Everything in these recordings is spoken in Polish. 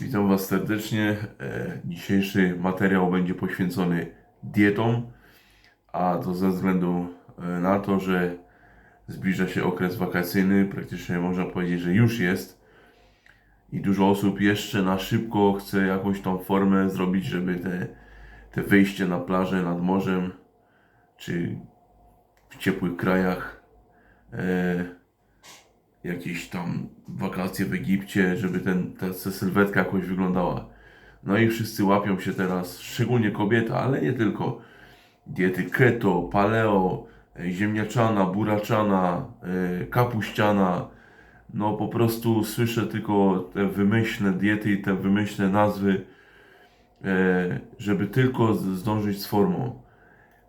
Witam Was serdecznie. E, Dzisiejszy materiał będzie poświęcony dietom, a to ze względu e, na to, że zbliża się okres wakacyjny, praktycznie można powiedzieć, że już jest i dużo osób jeszcze na szybko chce jakąś tą formę zrobić, żeby te, te wyjście na plażę nad morzem czy w ciepłych krajach e, jakieś tam wakacje w Egipcie, żeby ten, ta, sylwetka jakoś wyglądała. No i wszyscy łapią się teraz, szczególnie kobieta, ale nie tylko. Diety keto, paleo, e, ziemniaczana, buraczana, e, kapuściana. No po prostu słyszę tylko te wymyślne diety i te wymyślne nazwy, e, żeby tylko zdążyć z formą.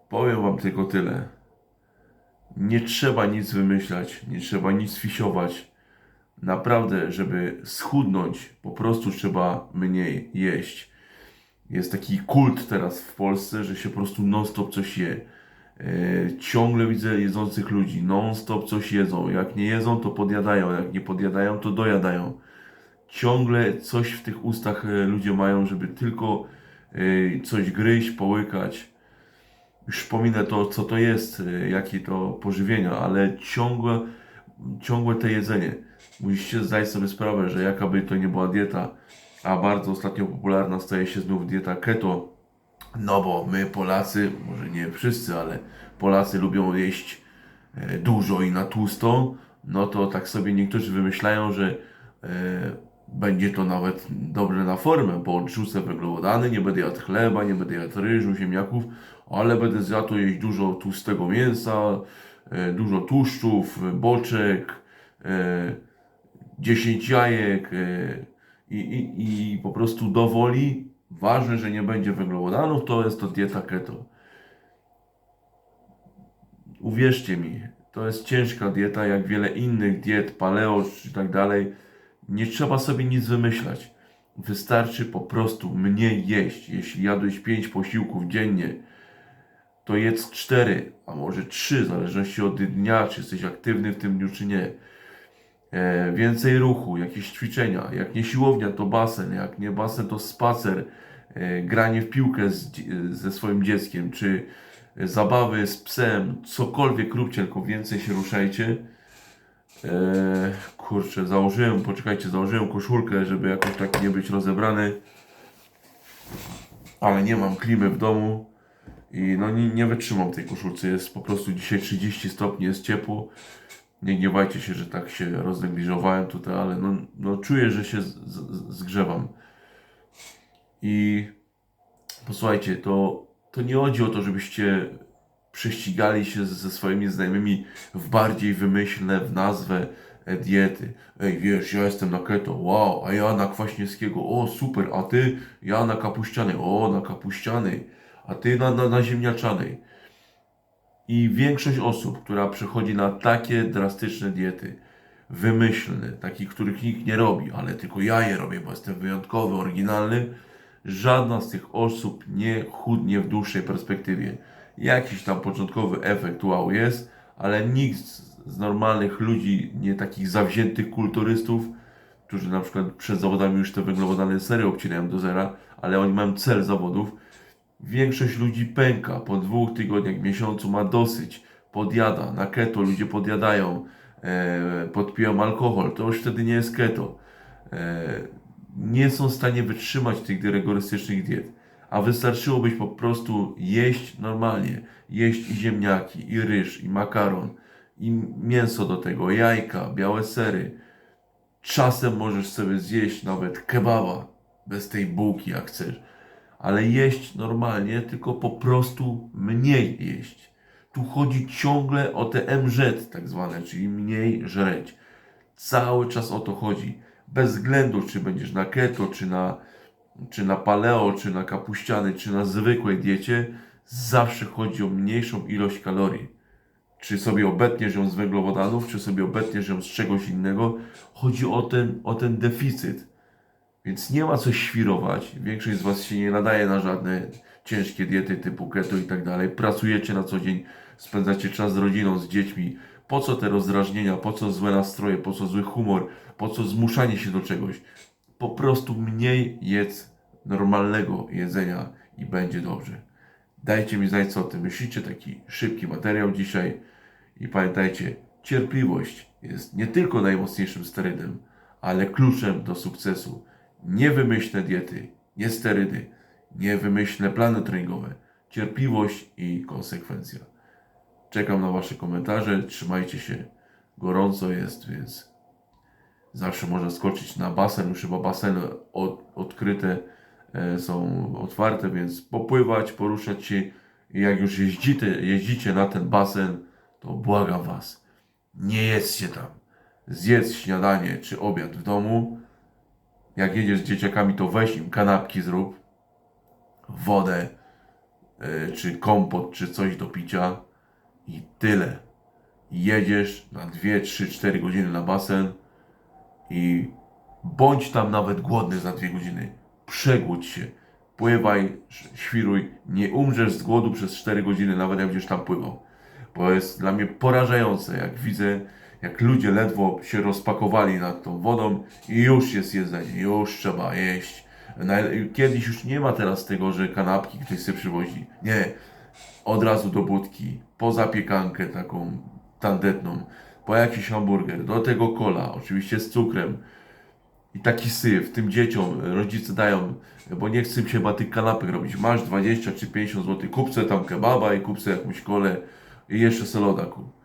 Powiem Wam tylko tyle. Nie trzeba nic wymyślać, nie trzeba nic fisiować. Naprawdę, żeby schudnąć, po prostu trzeba mniej jeść. Jest taki kult teraz w Polsce, że się po prostu non-stop coś je. E, ciągle widzę jedzących ludzi, non-stop coś jedzą. Jak nie jedzą, to podjadają, jak nie podjadają, to dojadają. Ciągle coś w tych ustach e, ludzie mają, żeby tylko e, coś gryźć, połykać już pominę to, co to jest, y, jakie to pożywienia, ale ciągłe, ciągłe te jedzenie. Musicie zdać sobie sprawę, że jaka by to nie była dieta, a bardzo ostatnio popularna staje się znów dieta keto, no bo my Polacy, może nie wszyscy, ale Polacy lubią jeść e, dużo i na tłusto, no to tak sobie niektórzy wymyślają, że e, będzie to nawet dobre na formę, bo odrzucę węglowodany, nie będę jadł chleba, nie będę jadł ryżu, ziemniaków, ale będę za to jeść dużo tłustego mięsa, e, dużo tłuszczów, boczek, e, 10 jajek e, i, i, i po prostu do woli. Ważne, że nie będzie węglowodanów, to jest to dieta keto. Uwierzcie mi, to jest ciężka dieta, jak wiele innych diet, paleo czy tak dalej. Nie trzeba sobie nic wymyślać. Wystarczy po prostu mniej jeść. Jeśli jadłeś 5 posiłków dziennie, to jedz 4, a może 3, w zależności od dnia, czy jesteś aktywny w tym dniu, czy nie. E, więcej ruchu, jakieś ćwiczenia. Jak nie siłownia, to basen. Jak nie basen, to spacer. E, granie w piłkę z, ze swoim dzieckiem, czy zabawy z psem. Cokolwiek róbcie, tylko więcej się ruszajcie. E, kurczę, założyłem, poczekajcie, założyłem koszulkę, żeby jakoś tak nie być rozebrany. Ale nie mam klimy w domu. I no nie, nie wytrzymam tej koszulce. Jest po prostu dzisiaj 30 stopni, jest ciepło. Nie gniewajcie się, że tak się roznegliżowałem tutaj, ale no, no czuję, że się z, z, zgrzewam. I posłuchajcie, to, to nie chodzi o to, żebyście prześcigali się ze swoimi znajomymi w bardziej wymyślne w nazwę e, diety. Ej, wiesz, ja jestem na keto, wow, a ja na kwaśniewskiego, o super, a ty, ja na kapuścianej, o, na kapuścianej, a ty na, na, na ziemniaczanej. I większość osób, która przechodzi na takie drastyczne diety, wymyślne, takich, których nikt nie robi, ale tylko ja je robię, bo jestem wyjątkowy, oryginalny, żadna z tych osób nie chudnie w dłuższej perspektywie. Jakiś tam początkowy efekt wow jest, ale nikt z, normalnych ludzi, nie takich zawziętych kulturystów, którzy na przykład przed zawodami już te węglowodany serio obcinają do zera, ale oni mają cel zawodów, Większość ludzi pęka po dwóch tygodniach, miesiącu ma dosyć, podjada. Na keto ludzie podjadają, e, podpiją alkohol, to już wtedy nie jest keto. E, nie są w stanie wytrzymać tych rygorystycznych diet. A wystarczyłobyś po prostu jeść normalnie. Jeść i ziemniaki, i ryż, i makaron, i mięso do tego, jajka, białe sery. Czasem możesz sobie zjeść nawet kebaba bez tej bułki, jak chcesz ale jeść normalnie, tylko po prostu mniej jeść. Tu chodzi ciągle o te MZ, tak zwane, czyli mniej żreć. Cały czas o to chodzi. Bez względu, czy będziesz na keto, czy na, czy na paleo, czy na kapuściany, czy na zwykłej diecie, zawsze chodzi o mniejszą ilość kalorii. Czy sobie obetniesz ją z węglowodanów, czy sobie obetniesz ją z czegoś innego. Chodzi o ten, o ten deficyt. Więc nie ma co świrować. Większość z Was się nie nadaje na żadne ciężkie diety typu keto i tak dalej. Pracujecie na co dzień, spędzacie czas z rodziną, z dziećmi. Po co te rozdrażnienia, po co złe nastroje, po co zły humor, po co zmuszanie się do czegoś? Po prostu mniej jedz normalnego jedzenia i będzie dobrze. Dajcie mi znać, co o tym myślicie. Taki szybki materiał dzisiaj. I pamiętajcie, cierpliwość jest nie tylko najmocniejszym sterydem, ale kluczem do sukcesu. Nie wymyślne diety, nie sterydy, nie wymyślne plany treningowe. Cierpliwość i konsekwencja. Czekam na Wasze komentarze. Trzymajcie się. Gorąco jest, więc zawsze można skoczyć na basen. Już chyba baseny od, odkryte e, są otwarte, więc popływać, poruszać się. I jak już jeździcie, jeździcie na ten basen, to błagam Was, nie jedzcie tam. Zjedz śniadanie czy obiad w domu. Jak jedziesz z dzieciakami, to weź im kanapki zrób, wodę, e, czy kompot, czy coś do picia i tyle. Jedziesz na 2, 3, 4 godziny na basen i bądź tam nawet głodny za 2 godziny. Przegłódź się, pływaj, świruj, nie umrzesz z głodu przez 4 godziny, nawet jak będziesz tam pływał. Bo jest dla mnie porażające, jak widzę, jak ludzie ledwo się rozpakowali nad tą wodą i już jest jedzenie, już trzeba jeść. Kiedyś już nie ma teraz tego, że kanapki ktoś sobie przywozi. Nie, od razu do budki, po zapiekankę taką tandetną, po jakiś hamburger, do tego kola, oczywiście z cukrem. I taki syf tym dzieciom rodzice dają, bo nie chcę im się chyba tych kanapek robić. Masz 20 czy 50 zł, kup sobie tam kebaba i kup sobie jakąś kolę i jeszcze soloda kup.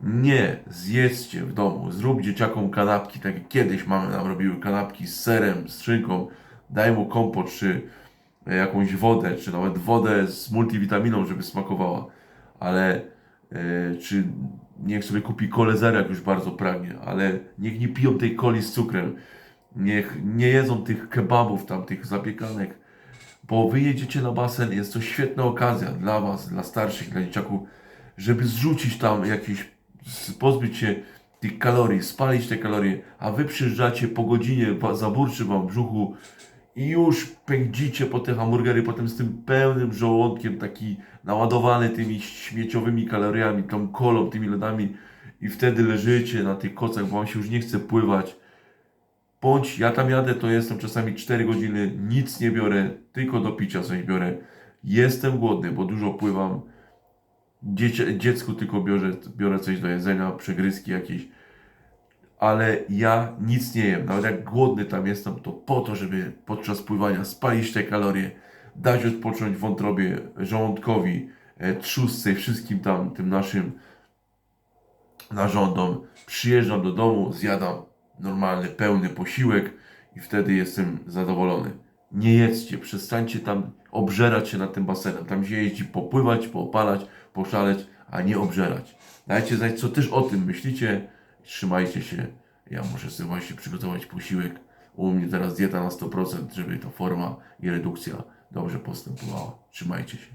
Nie, zjedzcie w domu, zrób dzieciakom kanapki, tak jak kiedyś mamy nam robiły kanapki z serem, z szynką, daj mu kompot, czy e, jakąś wodę, czy nawet wodę z multivitaminą, żeby smakowała, ale e, czy niech sobie kupi kolę zero, jak już bardzo pragnie, ale niech nie piją tej coli z cukrem, niech nie jedzą tych kebabów tam, tych zapiekanek, bo wy jedziecie na basen, jest to świetna okazja dla was, dla starszych, dla dzieciaków, żeby zrzucić tam jakieś, pozbyć się tych kalorii, spalić te kalorie, a wy przyjeżdżacie po godzinie, zaburczy wam brzuchu i już pędzicie po te hamburgery, potem z tym pełnym żołądkiem, taki naładowany tymi śmieciowymi kaloriami, tą kolą, tymi lodami i wtedy leżycie na tych kocach, bo wam się już nie chce pływać. Bądź ja tam jadę, to jestem czasami 4 godziny, nic nie biorę, tylko do picia coś biorę. Jestem głodny, bo dużo pływam. Dziecie, dziecku tylko biorę, biorę coś do jedzenia, przegryzki jakieś. Ale ja nic nie jem. Nawet jak głodny tam jestem, to po to, żeby podczas pływania spalić te kalorie, dać odpocząć wątrobie, żołądkowi, e, trzustce i wszystkim tam tym naszym narządom. Przyjeżdżam do domu, zjadam normalny, pełny posiłek i wtedy jestem zadowolony. Nie jedzcie, przestańcie tam obżerać się nad tym basenem. Tam się jeździ popływać, poopalać, poszaleć, a nie obżerać. Dajcie znać, co też o tym myślicie. Trzymajcie się. Ja muszę sobie właśnie przygotować posiłek. U mnie teraz dieta na 100%, żeby ta forma i redukcja dobrze postępowała. Trzymajcie się.